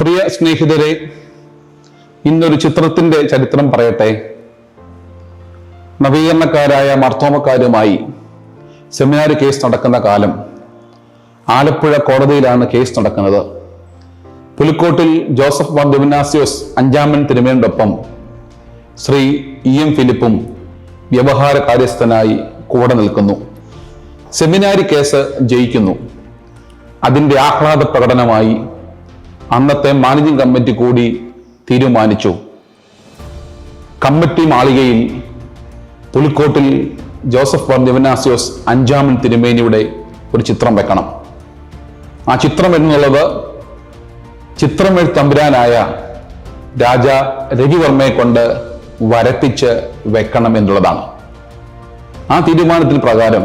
പ്രിയ സ്നേഹിതരെ ഇന്നൊരു ചിത്രത്തിന്റെ ചരിത്രം പറയട്ടെ. നവീകരണക്കാരായ മർത്തോമക്കാരുമായി സെമിനാർ കേസ് നടക്കുന്ന കാലം. ആലപ്പുഴ കോടതിയിലാണ് കേസ് നടക്കുന്നത്. പുലിക്കോട്ടിൽ ജോസഫ് വാർ ഡെമിനാസിയോസ് അഞ്ചാമൻ തിരുമേനോടൊപ്പം ശ്രീ ഇ. എം. ഫിലിപ്പും വ്യവഹാര കാര്യസ്ഥനായി കൂടെ നിൽക്കുന്നു. സെമിനാരി കേസ് ജയിക്കുന്നു. അതിന്റെ ആഹ്ലാദ പ്രകടനമായി അന്നത്തെ മാനേജിംഗ് കമ്മിറ്റി കൂടി തീരുമാനിച്ചു. കമ്മിറ്റി മാളികയിൽ പുലിക്കോട്ടിൽ ജോസഫ് വർ ദേവനാസിയോസ് അഞ്ചാമൻ തിരുമേനിയുടെ ഒരു ചിത്രം വെക്കണം. ആ ചിത്രം എന്നുള്ളത് ചിത്രമെഴ് തമ്പുരാനായ രാജ രവിവർമ്മയെ കൊണ്ട് വരപ്പിച്ച് വെക്കണം എന്നുള്ളതാണ്. ആ തീരുമാനത്തിന് പ്രകാരം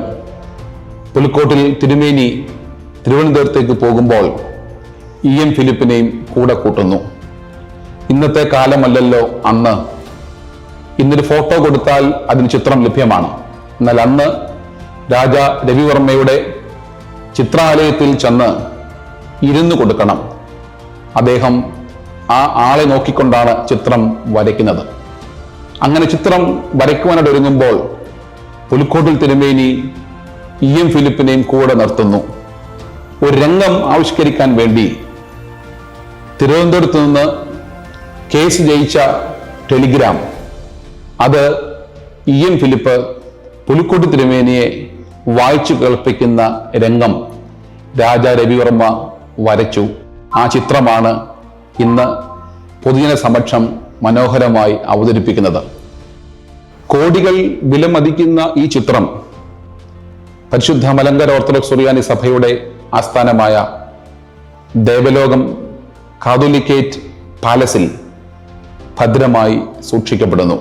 പുലിക്കോട്ടിൽ തിരുമേനി തിരുവനന്തപുരത്തേക്ക് പോകുമ്പോൾ ഇ എം ഫിലിപ്പിനെയും കൂടെ കൂട്ടുന്നു. ഇന്നത്തെ കാലമല്ലല്ലോ അന്ന്. ഇന്നൊരു ഫോട്ടോ കൊടുത്താൽ അതിന് ചിത്രം ലഭ്യമാണ്. എന്നാൽ അന്ന് രാജ രവിവർമ്മയുടെ ചിത്രാലയത്തിൽ ചെന്ന് ഇരുന്ന് കൊടുക്കണം. അദ്ദേഹം ആ ആളെ നോക്കിക്കൊണ്ടാണ് ചിത്രം വരയ്ക്കുന്നത്. അങ്ങനെ ചിത്രം വരയ്ക്കുവാനായിട്ട് ഒരുങ്ങുമ്പോൾ പുലിക്കോട്ടിൽ തിരുമേനി ഇ എം ഫിലിപ്പിനെയും കൂടെ നിർത്തുന്നു. ഒരു രംഗം ആവിഷ്കരിക്കാൻ വേണ്ടി തിരുവനന്തപുരത്ത് നിന്ന് കേസ് ജയിച്ച ടെലിഗ്രാം. അത് ഇ എം ഫിലിപ്പ് പുലിക്കോട്ട് തിരുമേനിയെ വായിച്ചു കേൾപ്പിക്കുന്ന രംഗം രാജാ രവിവർമ്മ വരച്ചു. ആ ചിത്രമാണ് ഇന്ന് പൊതുജന സമക്ഷം മനോഹരമായി അവതരിപ്പിക്കുന്നത്. കോടികൾ വിലമതിക്കുന്ന ഈ ചിത്രം പരിശുദ്ധ മലങ്കര ഓർത്തഡോക്സ് സുറിയാനി സഭയുടെ ആസ്ഥാനമായ ദേവലോകം കാതോലിക്കേറ്റ് പാലസിൽ ഭദ്രമായി സൂക്ഷിക്കപ്പെടുന്നു.